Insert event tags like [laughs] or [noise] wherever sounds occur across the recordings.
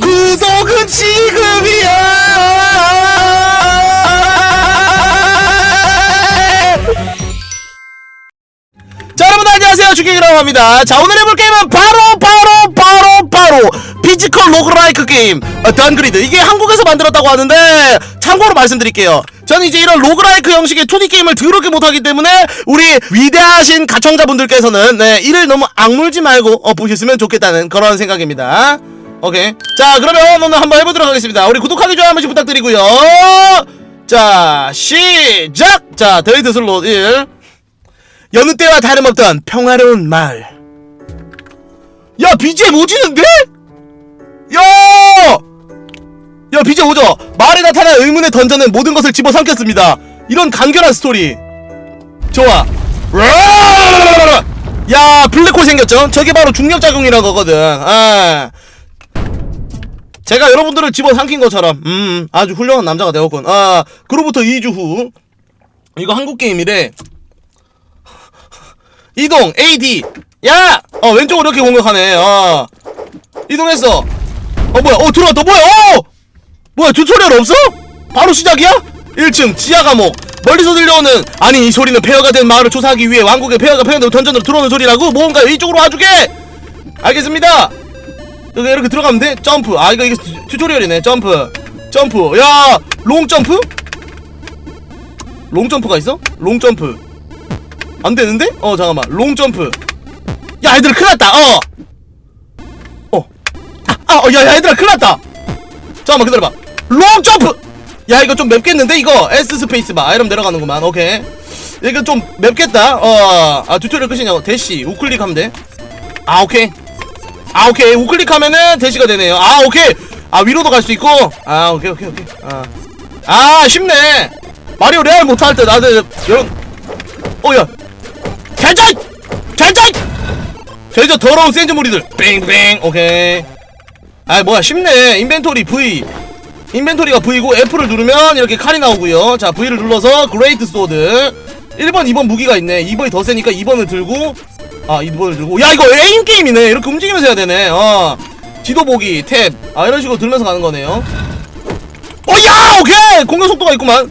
구독은 지금이야. 자 여러분 안녕하세요. 주경이라고 합니다. 자 오늘 해볼 게임은 바로 바로 바로 바로 피지컬 로그라이크 게임. 어, 던그리드? 이게 한국에서 만들었다고 하는데 참고로 말씀드릴게요. 저는 이제 이런 로그라이크 형식의 2D 게임을 더럽게 못하기 때문에 우리 위대하신 가청자분들께서는 네, 이를 너무 악물지 말고 어, 보셨으면 좋겠다는 그런 생각입니다 오케이 자 그러면 오늘 한번 해보도록 하겠습니다 우리 구독하기 좋아요 한 번씩 부탁드리고요 자 시작 자 데이트 슬롯 1 여느 때와 다름없던 평화로운 마을. 야, BGM 오지는데? 야! 야, BGM 오죠? 마을에 나타난 의문의 던전은 모든 것을 집어삼켰습니다. 이런 간결한 스토리. 좋아. 야, 블랙홀 생겼죠? 저게 바로 중력작용이라는 거거든. 아. 제가 여러분들을 집어삼킨 것처럼, 음, 아주 훌륭한 남자가 되었군. 아, 그로부터 2주 후. 이거 한국 게임이래. 이동 AD 야! 어 왼쪽으로 이렇게 공격하네. 어. 이동했어. 어 뭐야? 어 들어왔다. 뭐야? 어! 뭐야? 튜토리얼 없어? 바로 시작이야? 1층 지하 감옥. 멀리서 들려오는 아니 이 소리는 폐허가 된 마을을 조사하기 위해 왕국의 폐허가 폐허된 던전으로 들어오는 소리라고? 뭔가 이쪽으로 와주게! 알겠습니다 여기 이렇게 들어가면 돼? 점프 아 이거 이게 튜- 튜토리얼이네 점프 점프 야 롱점프? 롱점프가 있어? 롱점프 안 되는데? 어 잠깐만 롱 점프 야 얘들아 큰일 났다 어 어아야 얘들아 큰일 났다 잠깐만 기다려봐 롱 점프 야 이거 좀 맵겠는데 이거 S 스페이스바 이러면 내려가는구만 오케이 이거 좀 맵겠다 어아 튜토리얼 끝이냐고 대시 우클릭 하면 돼아 오케이 아 오케이. 우클릭하면은 대시가 되네요. 아 오케이. 아 위로도 갈 수 있고. 아 오케이 오케이 오케이. 아, 아 쉽네. 마리오 레알 못할 때 나도 이런 어야. 잘자! 잘자! 저저 더러운 센즈무리들. 뺑뺑. 오케이. 아 뭐야. 쉽네. 인벤토리 V. 인벤토리가 V고 F를 누르면 이렇게 칼이 나오고요. 자 V를 눌러서 그레이트 소드 1번 2번 무기가 있네. 2번이 더 세니까 2번을 들고 아 2번을 들고. 야 이거 에임 게임이네. 이렇게 움직이면서 해야 되네. 어. 지도 보기 탭아 이런 식으로 들면서 가는 거네요. 어야 오케이! 공격 속도가 있구만.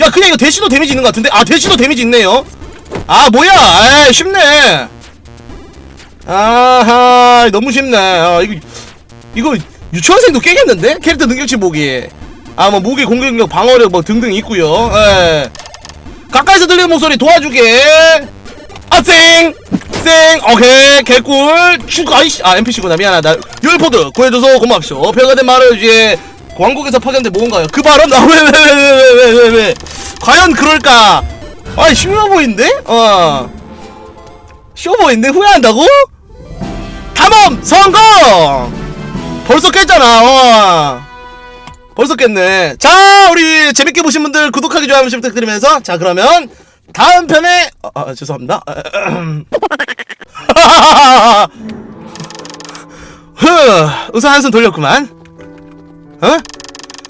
야 그냥 이거 대시도 데미지 있는 것 같은데? 아 대시도 데미지 있네요. 아 뭐야? 에이 쉽네. 아하 너무 쉽네. 아, 이거 이거 유치원생도 깨겠는데? 캐릭터 능력치 보기. 아뭐 무기 공격력 방어력 뭐 등등 있고요. 예. 가까이서 들리는 목소리 도와주게 아 쌩! 쌩! 오케이 개꿀. 추가 아이씨 아 NPC구나. 미안하다. 열포드 구해줘서 고맙쇼. 별가된 말을 이제 왕국에서 파견된 뭔가요? 그 발언 아 왜 왜 왜 왜 왜 왜왜 과연 그럴까? 아이 쉬워 보이는데? 어. 쉬워 보이는데? 후회한다고? 탐험 성공! 벌써 깼잖아 어. 벌써 깼네. 자 우리 재밌게 보신 분들 구독하기 좋아요 부탁드리면서. 자 그러면 다음 편에 어, 아, 죄송합니다. [laughs] 흐 우선 한숨 돌렸구만. 어?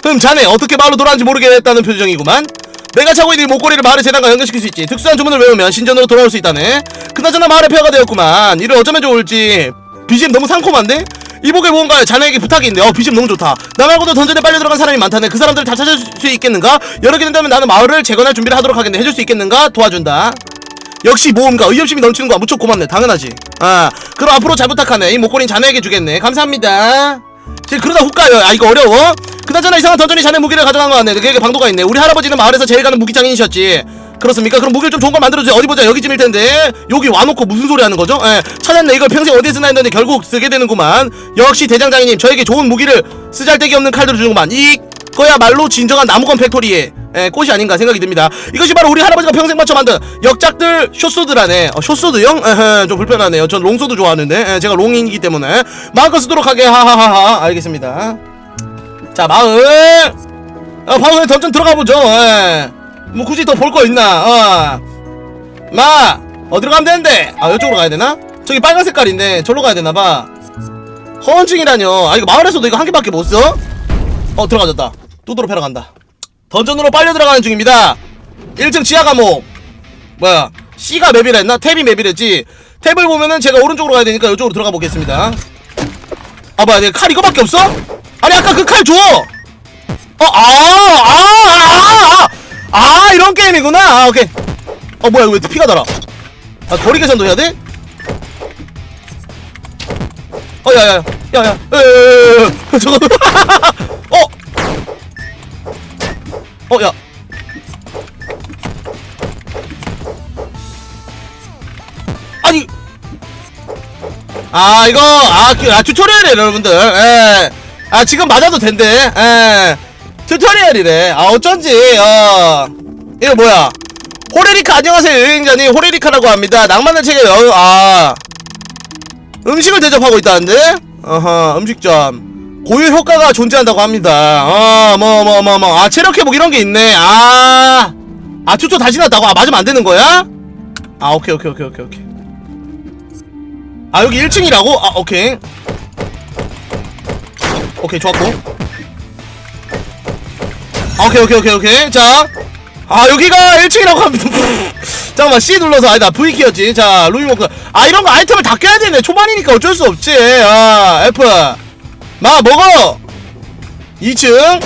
흠 자네 어떻게 마을로 돌아왔는지 모르겠다는 표정이구만. 내가 차고 있는 이 목걸이를 마을의 재단과 연결시킬 수 있지. 특수한 주문을 외우면 신전으로 돌아올 수 있다네. 그나저나 마을의 폐허가 되었구만. 이를 어쩌면 좋을지. BGM 너무 상콤한데? 이복의 무언가에 자네에게 부탁이 있는데. 어 BGM 너무 좋다. 나 말고도 던전에 빨려 들어간 사람이 많다네. 그 사람들을 다 찾을 수 있겠는가? 여러 개 된다면 나는 마을을 재건할 준비를 하도록 하겠네. 해줄 수 있겠는가? 도와준다. 역시 모험가. 의협심이 넘치는 거야. 무척 고맙네. 당연하지. 아 그럼 앞으로 잘 부탁하네. 이 목걸이는 자네에게 주겠네. 감사합니다. 지금 그러다 훅 가요. 아 이거 어려워? 그나저나 이상한 던전이 자네 무기를 가져간 거 같네. 그에게 방도가 있네. 우리 할아버지는 마을에서 제일 가는 무기장인이셨지 그렇습니까? 그럼 무기를 좀 좋은 걸 만들어주세요. 어디 보자. 여기쯤일 텐데. 여기 와놓고 무슨 소리 하는 거죠? 예, 찾았네. 이걸 평생 어디에 쓰나 했는데 결국 쓰게 되는구만. 역시 대장장이님 저에게 좋은 무기를 쓰잘데기 없는 칼들을 주는구만. 이거야말로 진정한 나무건 팩토리의 예, 꽃이 아닌가 생각이 듭니다. 이것이 바로 우리 할아버지가 평생 맞춰 만든 역작들 쇼소드라네. 어, 쇼소드형? 에헤, 좀 불편하네요. 전 롱소드 좋아하는데. 예, 제가 롱이기 때문에. 마음껏 쓰도록 하게. 하하하하. 알겠습니다. 자 마을. 어, 바로 던전 들어가 보죠. 예. 뭐 굳이 더 볼 거 있나? 어. 마 어디로 가면 되는데? 아 이쪽으로 가야 되나? 저기 빨간 색깔인데 저로 가야 되나봐. 허언증이라뇨. 아 이거 마을에서도 이거 한 개밖에 못 써? 어 들어가졌다. 뚜드로 패러 간다. 던전으로 빨려 들어가는 중입니다. 1층 지하 감옥 뭐야? C가 맵이라 했나? 탭이 맵이랬지. 탭을 보면은 제가 오른쪽으로 가야 되니까 이쪽으로 들어가 보겠습니다. 아 뭐야 내 칼 이거밖에 없어? 아니 아까 그 칼 줘! 어, 아, 아, 아, 아, 아 이런 게임이구나 아 오케이 어 뭐야 왜 피가 달아 아 거리 계산도 해야 돼? 어 야야야 야야 에에에에 저거 어! 어 야 아니 아 이거 아, 아 튜토리얼이에요 여러분들 에아 지금 맞아도 된대 에 튜토리얼이래. 아, 어쩐지, 어. 이거 뭐야. 호레리카, 안녕하세요, 여행자님. 호레리카라고 합니다. 낭만을 책에, 여, 아. 음식을 대접하고 있다는데? 어허, 음식점. 고유 효과가 존재한다고 합니다. 어, 뭐, 뭐, 뭐, 뭐. 아, 체력 회복 이런 게 있네. 아. 아, 튜토 다시 났다고? 아, 맞으면 안 되는 거야? 아, 오케이, 오케이, 오케이, 오케이, 오케이. 아 여기 1층이라고? 아 오케이 오케이 좋았고 아, 오케이 오케이 오케이 오케이. 자아 여기가 1층이라고 합니다. [laughs] 잠깐만 C 눌러서 아니다 V 키였지. 자 루이 워크. 아 이런 거 아이템을 다 깨야 되네. 초반이니까 어쩔 수 없지. 아 F. 마 먹어! 2층.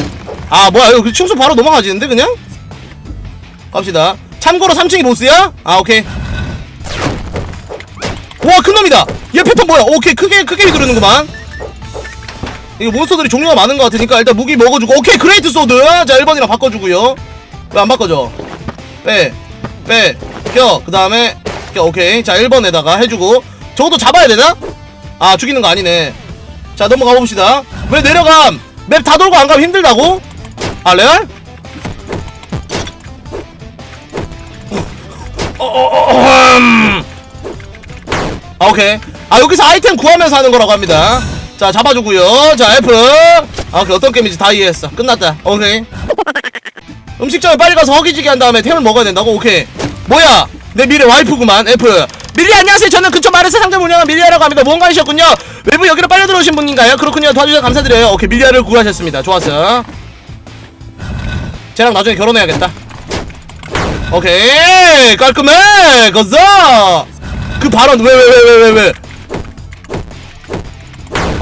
아 뭐야 이거 그 층수 바로 넘어가지는데 그냥? 갑시다. 참고로 3층이 보스야? 아 오케이. 와 큰놈이다. 얘 패턴 뭐야? 오케이 크게 크게 휘두르는구만 이거 몬스터들이 종류가 많은 것 같으니까 일단 무기 먹어주고 오케이 그레이트 소드 자 1번이랑 바꿔주고요 왜 안 바꿔줘 빼빼껴그 다음에 껴 오케이 자 1번에다가 해주고 저것도 잡아야 되나? 아 죽이는 거 아니네 자 넘어가 봅시다 왜 내려감 맵 다 돌고 안 가면 힘들다고? 아 레알? 어, 어, 어, 음. 아, 오케이. 아, 여기서 아이템 구하면서 하는 거라고 합니다. 자, 잡아주고요. 자, F. 아, 오케이. 어떤 게임인지 다 이해했어. 끝났다. 오케이. 음식점에 빨리 가서 허기지게 한 다음에 템을 먹어야 된다고? 오케이. 뭐야? 내 미래 와이프구만. F. 밀리 안녕하세요. 저는 근처 마르스 상점 운영한 밀리아라고 합니다. 무언가이셨군요. 외부 여기로 빨려 들어오신 분인가요? 그렇군요. 도와주셔서 감사드려요. 오케이. 밀리아를 구하셨습니다. 좋았어. 쟤랑 나중에 결혼해야겠다. 오케이. 깔끔해. 거서. 그 발언 왜 왜 왜 왜 왜 왜,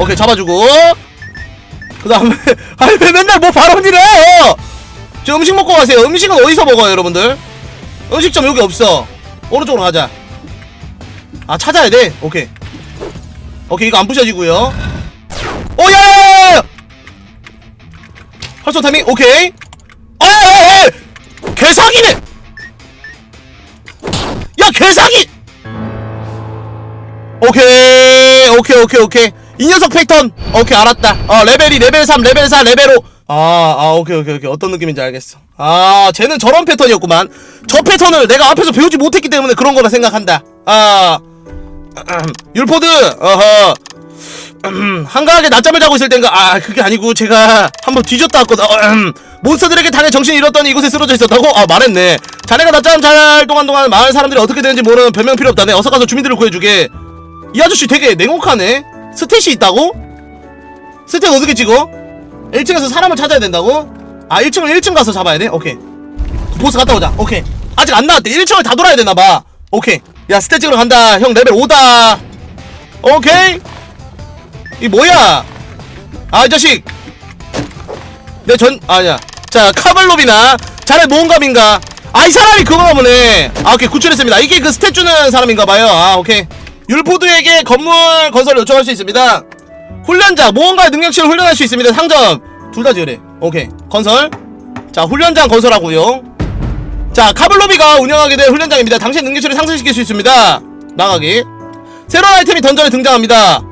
오케이 잡아주고. 그 다음에 [laughs] 아니 왜 맨날 뭐 발언이래? 저 음식 먹고 가세요. 음식은 어디서 먹어요 여러분들? 음식점 여기 없어. 오른쪽으로 가자. 아 찾아야 돼. 오케이. 오케이 이거 안 부셔지고요. 오야야야야 활성 타이밍 오케이. 어에에에 개사기네! 야 개사기! 오케이 오케이 오케이 오케이 이 녀석 패턴 오케이 알았다 어 레벨이 레벨 3 레벨 4 레벨 5 아, 아, 오케이, 오케이, 오케이. 어떤 느낌인지 알겠어. 아, 쟤는 저런 패턴이었구만. 저 패턴을 내가 앞에서 배우지 못했기 때문에 그런 거라 생각한다. 아, 율포드, 어허. 음, 한가하게 낮잠을 자고 있을 땐가, 아, 그게 아니고, 제가 한번 뒤졌다 왔거든. 어, 음, 몬스터들에게 당해 정신이 잃었더니 이곳에 쓰러져 있었다고? 아, 말했네. 자네가 낮잠 잘 동안 동안 마을 사람들이 어떻게 되는지 모르는 변명 필요 없다네. 어서 가서 주민들을 구해주게. 이 아저씨 되게 냉혹하네. 스탯이 있다고? 스탯 어떻게 찍어? 1층에서 사람을 찾아야 된다고? 아 1층을 1층 가서 잡아야 돼? 오케이. 보스 갔다 오자. 오케이. 아직 안 나왔대. 1층을 다 돌아야 되나봐. 오케이. 야 스탯 찍으러 간다. 형 레벨 5다. 오케이. 이 뭐야? 아 이 자식. 내 전 아니야. 자 카발로비나. 자네 모험감인가? 아 이 사람이 그거가 보네. 아 오케이. 구출했습니다. 이게 그 스탯 주는 사람인가봐요. 아 오케이 율포드에게 건물 건설을 요청할 수 있습니다. 훈련자 모험가의 능력치를 훈련할 수 있습니다. 상점. 둘 다 지으래. 오케이. 건설. 자 훈련장 건설하고요. 자 카블로비가 운영하게 될 훈련장입니다. 당신의 능력치를 상승시킬 수 있습니다. 나가기. 새로운 아이템이 던전에 등장합니다.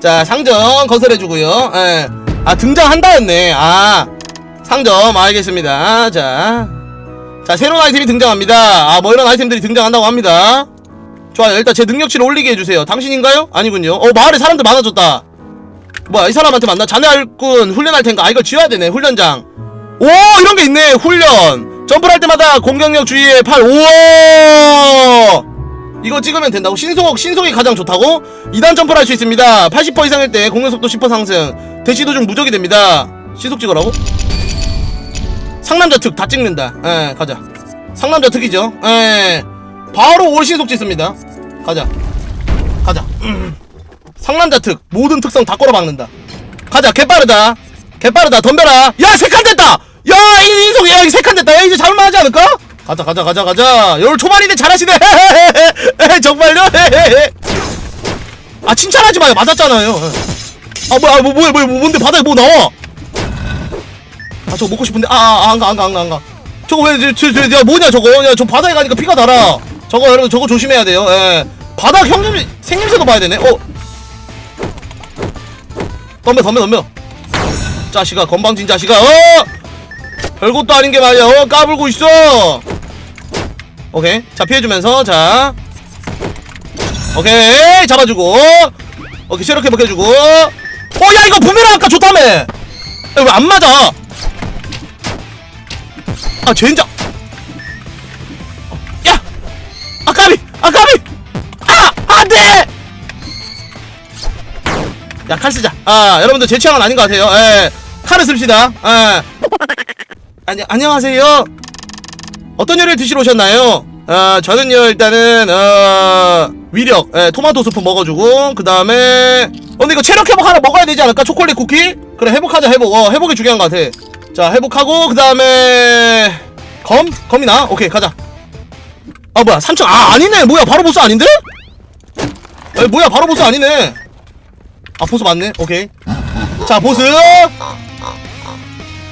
자 상점 건설해주고요. 예. 아 등장한다였네. 아 상점. 알겠습니다. 자, 자 새로운 아이템이 등장합니다. 아 뭐 이런 아이템들이 등장한다고 합니다 좋아요. 일단 제 능력치를 올리게 해주세요. 당신인가요? 아니군요. 어 마을에 사람들 많아졌다. 뭐야 이 사람한테 만나? 자네 할군 훈련할 텐가? 아 이거 지어야 되네 훈련장. 오 이런 게 있네 훈련. 점프를 할 때마다 공격력 주의에 8 우와! 이거 찍으면 된다고? 신속 신속이 가장 좋다고? 2단 점프를 할 수 있습니다. 80% 이상일 때 공격 속도 10% 상승. 대시 도중 무적이 됩니다. 시속 찍으라고? 상남자 특 다 찍는다. 예 가자. 상남자 특이죠? 예 바로 올 신속 찍습니다. 가자. 가자. 음. 상남자 특 모든 특성 다 꼬라박는다. 가자 개빠르다. 개빠르다. 덤벼라. 야 세 칸 됐다! 야 인- 인성 야 세칸 됐다. 야 이제 잡을만 하지 않을까? 가자 가자 가자 가자. 열 초반인데 잘하시네. [laughs] 정말요? 아 칭찬하지 마요. 맞았잖아요. 아 뭐야 뭐 뭐야 뭐야 뭔데 바닥에 뭐 나와? 아 저거 먹고 싶은데. 아안가 안가안가 안가. 저거 왜저저 뭐냐 저거? 야 저 바닥에 가니까 피가 달아 저거 여러분 저거 조심해야 돼요. 예. 바닥 형님 생김새도 봐야 되네. 어? 덤벼 덤벼 덤벼. 자식아 건방진 자식아. 어? 별것도 아닌 게 말이야. 어? 까불고 있어. 오케이. 자 피해주면서. 자. 오케이. 잡아주고. 오케이. 이렇게 먹여주고. 어야 이거 부메랑 아까 좋다며. 왜 안 맞아. 아 젠장 아까비! 아까비 아 안돼! 야 칼 쓰자. 아 여러분들 제 취향은 아닌 것 같아요. 예 칼을 씁시다. 예. 안녕 안녕하세요. 어떤 요리를 드시러 오셨나요? 어 저는요 일단은 어 위력. 예 토마토 수프 먹어주고 그 다음에 어 근데 이거 체력 회복 하나 먹어야 되지 않을까? 초콜릿 쿠키? 그래 회복하자 회복. 어 회복이 중요한 것 같아. 자 회복하고 그 다음에 검? 검이나? 오케이 가자 아 뭐야 3층 아 아니네. 뭐야 바로 보스 아닌데? 에 뭐야 바로 보스 아니네. 아 보스 맞네. 오케이. 자 보스.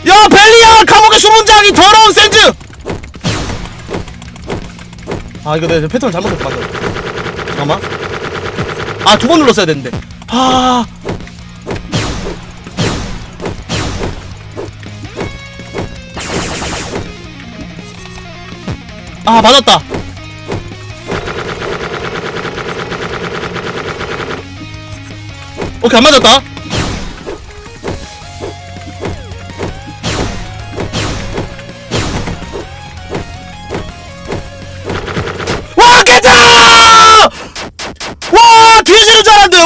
야 벨리야 감옥의 수문장이 더러운 샌즈! 아 이거 내가 패턴을 잘못했다 방금 잠깐만. 아 두 번 눌렀어야 되는데. 아. 아 맞았다 오케이 안 맞았다. 와 깼다 와 뒤지는 줄 알았는데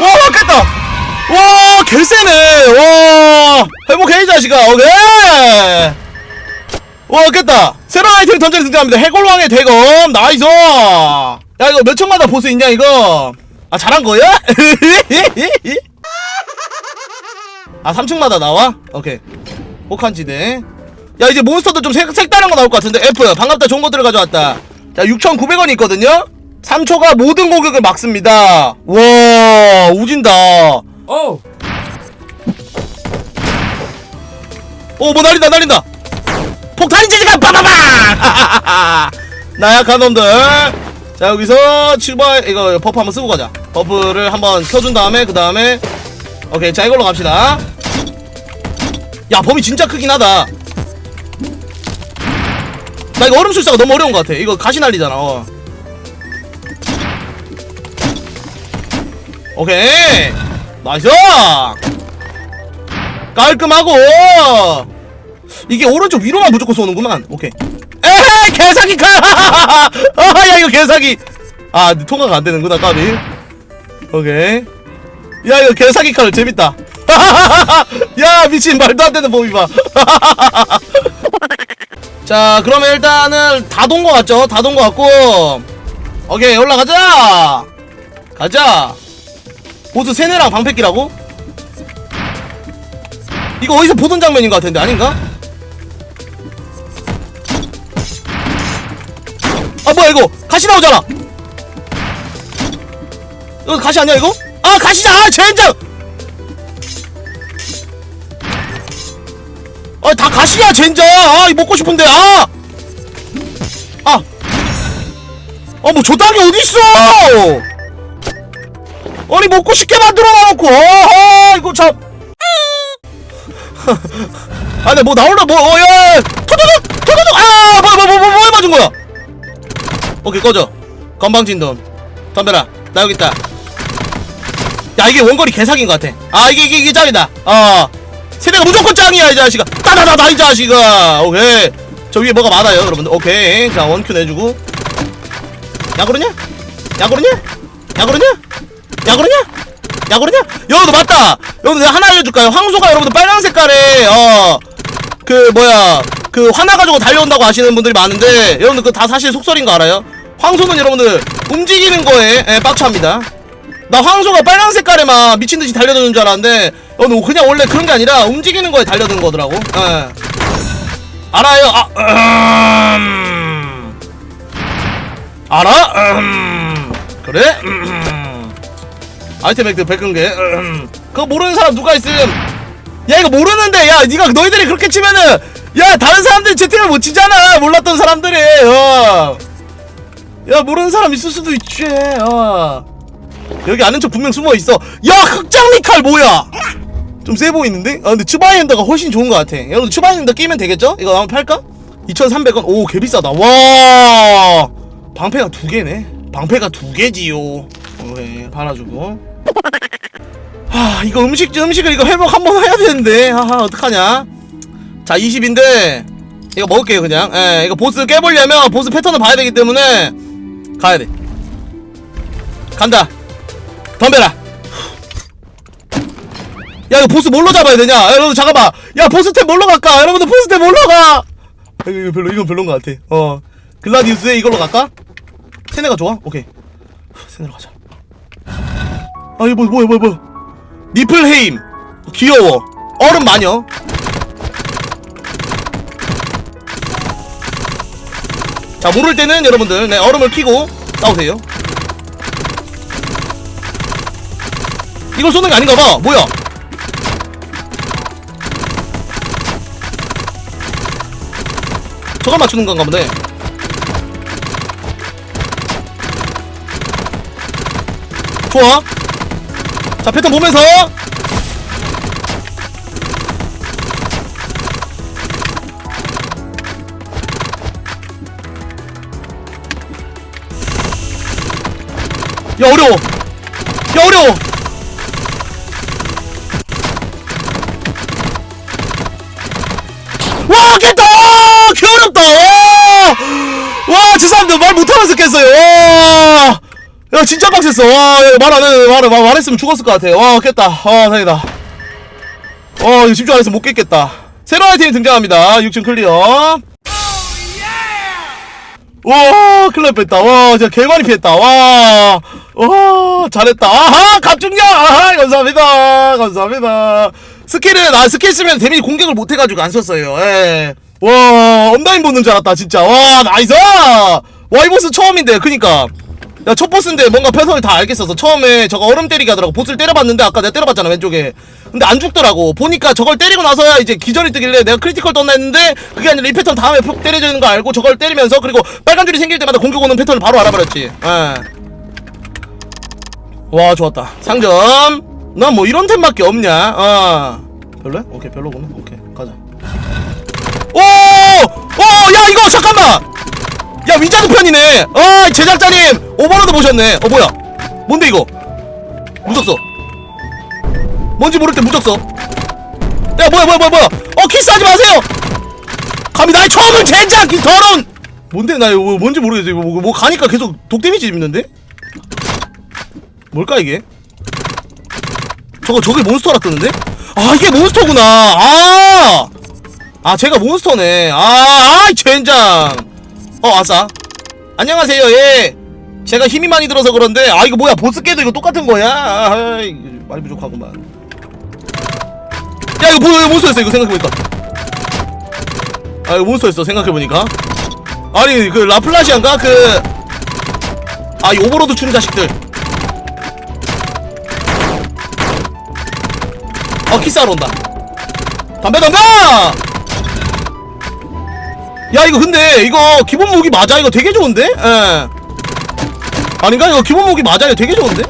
와와 깼다. 와 개쎄네. 와 회복해 이 자식아. 오케이. 와 깼다. 새로운 아이템 던전에 등장합니다. 해골왕의 대검. 나이스. 야 이거 몇 층마다 보스 있냐 이거 아 잘한 거야? [laughs] 아 3층마다 나와? 오케이 혹한지대 야 이제 몬스터도 좀 색, 색다른 거 나올 것 같은데 F 반갑다 좋은 것들을 가져왔다 자 6,900원이 있거든요 3초가 모든 공격을 막습니다 와 우진다 Oh! 오, 뭐 날린다, 날린다. 폭탄 지지가 빠바방! 나약한 놈들. 자, 여기서 칠바 이거 버프 한번 쓰고 가자. 버프를 한번 켜준 다음에 그 다음에 오케이, 자 이걸로 갑시다. 야, 범위 진짜 크긴 하다. 나 이거 얼음 술사가 너무 어려운 것 같아. 이거 가시 날리잖아. 어. 오케이, 나이스. 깔끔하고 이게 오른쪽 위로만 무조건 쏘는구만 오케이 에헤이 개사기 칼 [laughs] 아야 이거 개사기. 아 통과가 안 되는구나 까비. 오케이. 야 이거 개사기 칼 재밌다. [laughs] 야 미친 말도 안 되는 범위 봐 자 [laughs] 그러면 일단은 다돈거 같죠? 다돈거 같고. 오케이 올라가자! 가자! 보스 세네랑 방패끼라고? 이거 어디서 보던 장면인 것 같은데 아닌가? 뭐야 이거 가시 나오잖아 이거 가시 아니야 이거? 아 가시다 아 젠장 아다 가시야 젠장 아 먹고 싶은데 아 아. 아, 뭐, 저땅이 어딨어! 아니, 먹고 싶게 만들어 놔놓고, 아, 이거 참. 아, 근데 뭐 나올라, 뭐, 어, 야, 야, 토도독! 토도독! 아, 뭐, 뭐, 뭐, 뭐, 뭐에 맞은 거야? 오케이, 꺼져. 건방진 놈. 덤벼라. 나 여기 있다. 야, 이게 원거리 개사기인 것 같아. 아, 이게, 이게, 이게 짱이다. 어. 세대가 무조건 짱이야, 이 자식아. 따다다다, 이 자식아. 오케이. 저 위에 뭐가 많아요, 여러분들. 오케이. 자, 원큐 내주고. 야, 그러냐? 야, 그러냐? 야, 그러냐? 야, 그러냐? 야, 그러냐? 여러분들, 맞다! 여러분들, 내가 하나 알려줄까요? 황소가 여러분들 빨간 색깔에, 어, 그, 뭐야, 그, 화나 가지고 달려온다고 아시는 분들이 많은데, 여러분들, 그거 다 사실 속설인 거 알아요? 황소는 여러분들, 움직이는 거에, 예, 빡쳐합니다. 나 황소가 빨간 색깔에만 미친듯이 달려드는 줄 알았는데 어, 너 그냥 원래 그런 게 아니라 움직이는 거에 달려드는 거더라고 예. 알아요 아 음. 알아 음. 그래 음. 아이템 획득 100근개 음. 그거 모르는 사람 누가 있음 야 이거 모르는데 야 니가 너희들이 그렇게 치면은 야 다른 사람들이 채팅을 못 치잖아 몰랐던 사람들이 어. 야 모르는 사람 있을 수도 있지. 어. 여기 아는 척 분명 숨어 있어. 야 흑장미 칼 뭐야? 좀 세 보이는데? 아 근데 추바이엔더가 훨씬 좋은 것 같아. 여러분 추바이엔더 끼면 되겠죠? 이거 한번 팔까? 2300원. 오 개비싸다. 와! 방패가 두 개네. 방패가 두 개지요. 오케이 팔아주고. 하 이거 음식 음식을 이거 회복 한번 해야 되는데. 하하 어떡하냐? 자 20인데 이거 먹을게요 그냥. 예 이거 보스 깨보려면 보스 패턴을 봐야 되기 때문에 가야 돼. 간다. 덤벼라. 야 이거 보스 뭘로 잡아야 되냐? 야, 여러분 잠깐만. 야 보스 템 뭘로 갈까? 여러분들 보스 템 뭘로 가? 이거, 이거 별로 이건 별론 것 같아. 어. 글라디우스에 이걸로 갈까? 세네가 좋아? 오케이. 세네로 가자. 아 이거 뭐 뭐야 뭐야 뭐야 니플헤임. 귀여워. 얼음 마녀 자 모를 때는 여러분들 네 얼음을 키고 싸우세요. 이걸 쏘는 게 아닌가 봐. 뭐야? 저걸 맞추는 건가 보네 좋아. 자 패턴 보면서 야 어려워. 야 어려워. 와 깼다. 와, 개 어렵다. 와와 죄송합니다. 말 못하면서 깼어요. 와. 야 진짜 빡셌어. 와말 안 해, 말, 말, 말했으면 죽었을 것 같아. 와 깼다. 아 다행이다. 와 이거 집중 안 해서 못 깼겠다. 새로운 아이템이 등장합니다. 6층 클리어 와날 뻔했다. 와 진짜 개많이 피했다. 와, 와 잘했다. 아하 갑중력! 아하 감사합니다. 감사합니다. 스킬은 아 스킬 쓰면 데미지 공격을 못 해가지고 안 썼어요. 예. 와 온라인 보는 줄 알았다 진짜. 와 나이스! 와이보스 처음인데 그니까 야 첫 보스인데 뭔가 패턴을 다 알겠어서 처음에 저거 얼음 때리기 하더라고. 보스를 때려봤는데 아까 내가 때려봤잖아 왼쪽에. 근데 안 죽더라고. 보니까 저걸 때리고 나서야 이제 기절이 뜨길래 내가 크리티컬 떴나 했는데 그게 아니라 이 패턴 다음에 푹 때려지는 거 알고 저걸 때리면서 그리고 빨간 줄이 생길 때마다 공격 오는 패턴을 바로 알아버렸지. 예. 와 좋았다. 상점. 난 뭐 이런 템밖에 없냐? 어. 별로야? 오케이 별로구나. 오케이 가자. 오 오 야 이거 잠깐만 야 위자드 편이네. 아 제작자님. 오버로드 보셨네. 어 뭐야? 뭔데 이거? 무적서 뭔지 모를 때 무적서 야 뭐야 뭐야 뭐야 뭐야? 어 키스하지 마세요! 감히 나의 처음을 젠장 이 더러운! 뭔데 나 이거 뭐- 뭔지 모르겠어. 이거 뭐, 뭐 가니까 계속 독 데미지 입는데? 뭘까 이게? 저거 저게 몬스터라 뜨는데? 아 이게 몬스터구나. 아! 아 제가 몬스터네. 아 아이 젠장 어 아싸. 안녕하세요. 예. 제가 힘이 많이 들어서 그런데 아 이거 뭐야? 보스 깨도 이거 똑같은 거야? 아 이거 많이 부족하구만. 야 이거 뭐, 몬스터였어? 이거 생각해보니까. 아 이거 몬스터였어 생각해보니까. 아니 그 라플라시안가? 그 아 이 오버로드 추는 자식들. 어 키스하러 온다. 담배 담배 야 이거 근데 이거 기본 무기 맞아? 이거 되게 좋은데? 예. 아닌가? 이거 기본 무기 맞아요 되게 좋은데?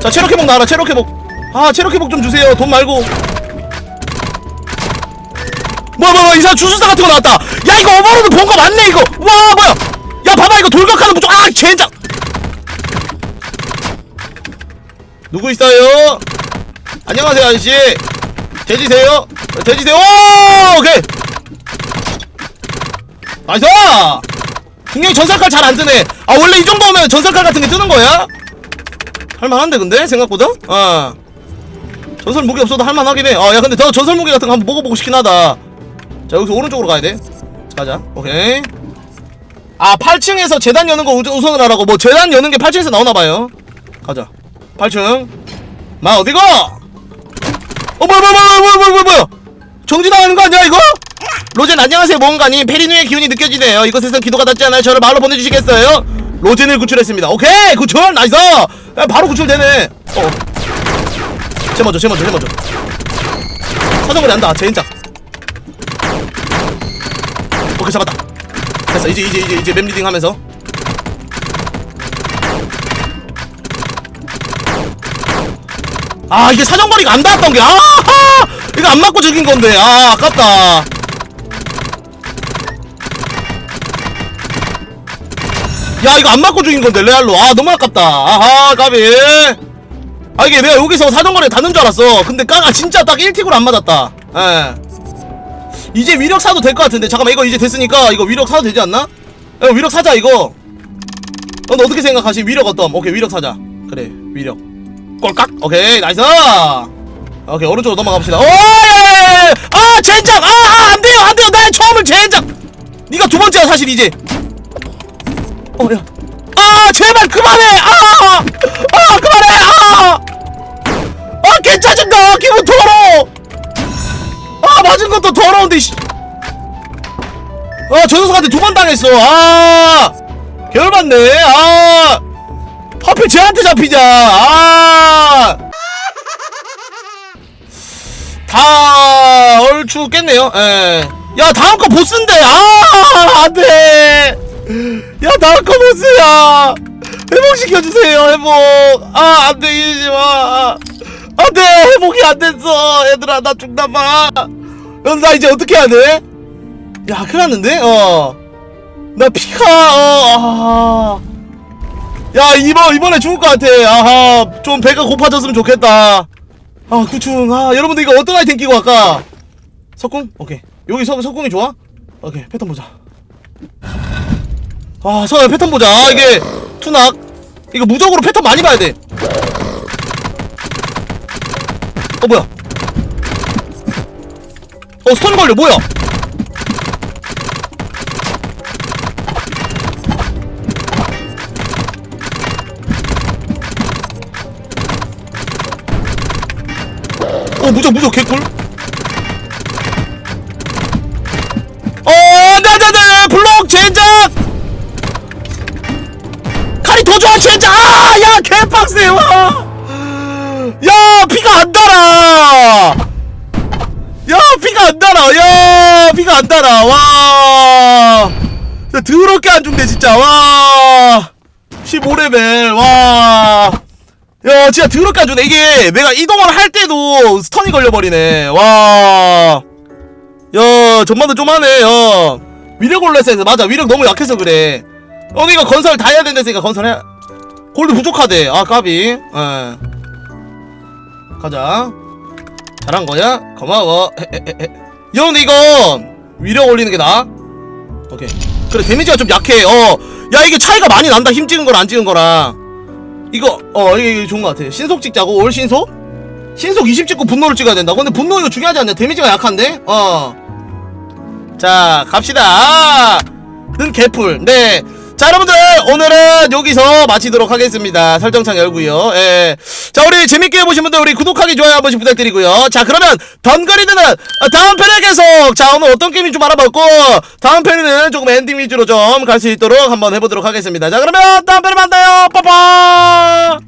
자 체력 회복 나와라 체력 회복. 아 체력 회복 좀 주세요 돈 말고. 뭐야 뭐야 이상 주술사 같은 거 나왔다. 야 이거 오버로드 본 거 맞네 이거. 와 뭐야. 야 봐봐 이거 돌격하는 무조 아 젠장. 누구 있어요? 안녕하세요 아저씨. 돼지세요? 돼지세요? 오 오케이 나이스! 분명히 전설칼 잘 안 뜨네. 아, 원래 이 정도 오면 전설칼 같은 게 뜨는 거야? 할만한데, 근데? 생각보다? 어. 전설 무기 없어도 할만하긴 해. 어, 야, 근데 저 전설 무기 같은 거 한번 먹어보고 싶긴 하다. 자, 여기서 오른쪽으로 가야 돼. 가자. 오케이. 아, 8층에서 재단 여는 거 우- 우선을 하라고. 뭐, 재단 여는 게 8층에서 나오나봐요. 가자. 8층 마 어디가 어 뭐야 뭐야 뭐야 뭐야 뭐야 뭐야 뭐야 정지당하는 거 아니야 이거? 로젠 안녕하세요 모험가님. 페리누의 기운이 느껴지네요. 이곳에선 기도가 닿지 않아요? 저를 마을로 보내주시겠어요? 로젠을 구출했습니다. 오케이 구출! 나이스! 야, 바로 구출되네. 어. 쟤 먼저 쟤 먼저 쟤 먼저. 사정거리 한다 젠장 오케이 잡았다. 됐어 이제 이제 이제 이제 맵 리딩 하면서. 아 이게 사정거리가 안 닿았던 게 아하! 이거 안 맞고 죽인 건데. 아 아깝다 야 이거 안 맞고 죽인 건데 레알로. 아 너무 아깝다. 아하 까비. 아 이게 내가 여기서 사정거리에 닿는 줄 알았어. 근데 까가 진짜 딱 1틱으로 안 맞았다. 예. 이제 위력 사도 될 것 같은데. 잠깐만 이거 이제 됐으니까 이거 위력 사도 되지 않나? 야, 위력 사자 이거. 넌 어떻게 생각하시? 위력 어떤? 오케이 위력 사자. 그래 위력. 꼴깍. 오케이 나이스. 오케이 오른쪽으로 넘어갑시다. 오아 젠장. 아, 아 안돼요 안돼요. 나의 처음을 젠장. 니가 두 번째야 사실 이제 어야 아 제발 그만해! 아아 그만해! 아아 괜찮은가 기분 더러워 아 맞은 것도 더러운데 씨. 아저 녀석한테 두 번 당했어. 아 개열받네. 아 하필 쟤한테 잡히자. 아. 다 얼추 깼네요. 예. 야 다음 거 보스인데. 아 안돼 야 보스야! 회복시켜주세요 회복! 아 안돼 이러지 마! 안돼 회복이 안 됐어! 얘들아 나 죽나봐! 나 이제 어떻게 해야 돼? 야 큰일 났는데? 어나 피가 어 아. 야 이번 이번에 죽을 것 같아. 아하 좀 배가 고파졌으면 좋겠다. 아 구충. 아 여러분들 이거 어떤 아이템 끼고 갈까? 석궁? 오케이. 여기 석 석궁이 좋아? 오케이 패턴 보자 아 서야 패턴 보자. 아, 이게 투낙. 이거 무적으로 패턴 많이 봐야 돼 어 뭐야? 어 스턴 걸려. 뭐야? 어 무적 무적 개꿀. 어 네네네 블록 젠장 더 좋아 젠장 아야 개빡세 와야 피가 안 달아 야 피가 안 달아 야 피가 안 달아 와 진짜 더럽게 안 죽네 진짜 와 15레벨 와 야, 진짜 더럽게 안 주네. 이게 내가 이동을 할 때도 스턴이 걸려버리네. 와. 야, 전반도 좀 하네. 야. 위력 올렸어. 맞아. 위력 너무 약해서 그래. 어, 이거 건설 다 해야 된다니까 건설해. 골드 부족하대. 아, 까비. 예. 가자. 잘한 거야? 고마워. 야, 근데 이거 위력 올리는 게 나아? 오케이. 그래, 데미지가 좀 약해. 어. 야, 이게 차이가 많이 난다. 힘 찍은 거랑 안 찍은 거랑. 이거 어 이게, 이게 좋은 것 같아 신속 찍자고 올 신속? 신속 20 찍고 분노를 찍어야 된다 근데 분노 이거 중요하지 않냐 데미지가 약한데? 어자 갑시다 는 개풀 네. 자 여러분들 오늘은 여기서 마치도록 하겠습니다. 설정창 열고요. 예. 자 우리 재밌게 보신 분들 우리 구독하기 좋아요 한 번씩 부탁드리고요. 자 그러면 던거리드는 다음 편에 계속! 자 오늘 어떤 게임인지 좀 알아봤고 다음 편에는 조금 엔딩 위주로 좀 갈 수 있도록 한번 해보도록 하겠습니다. 자 그러면 다음 편에 만나요. 빠빠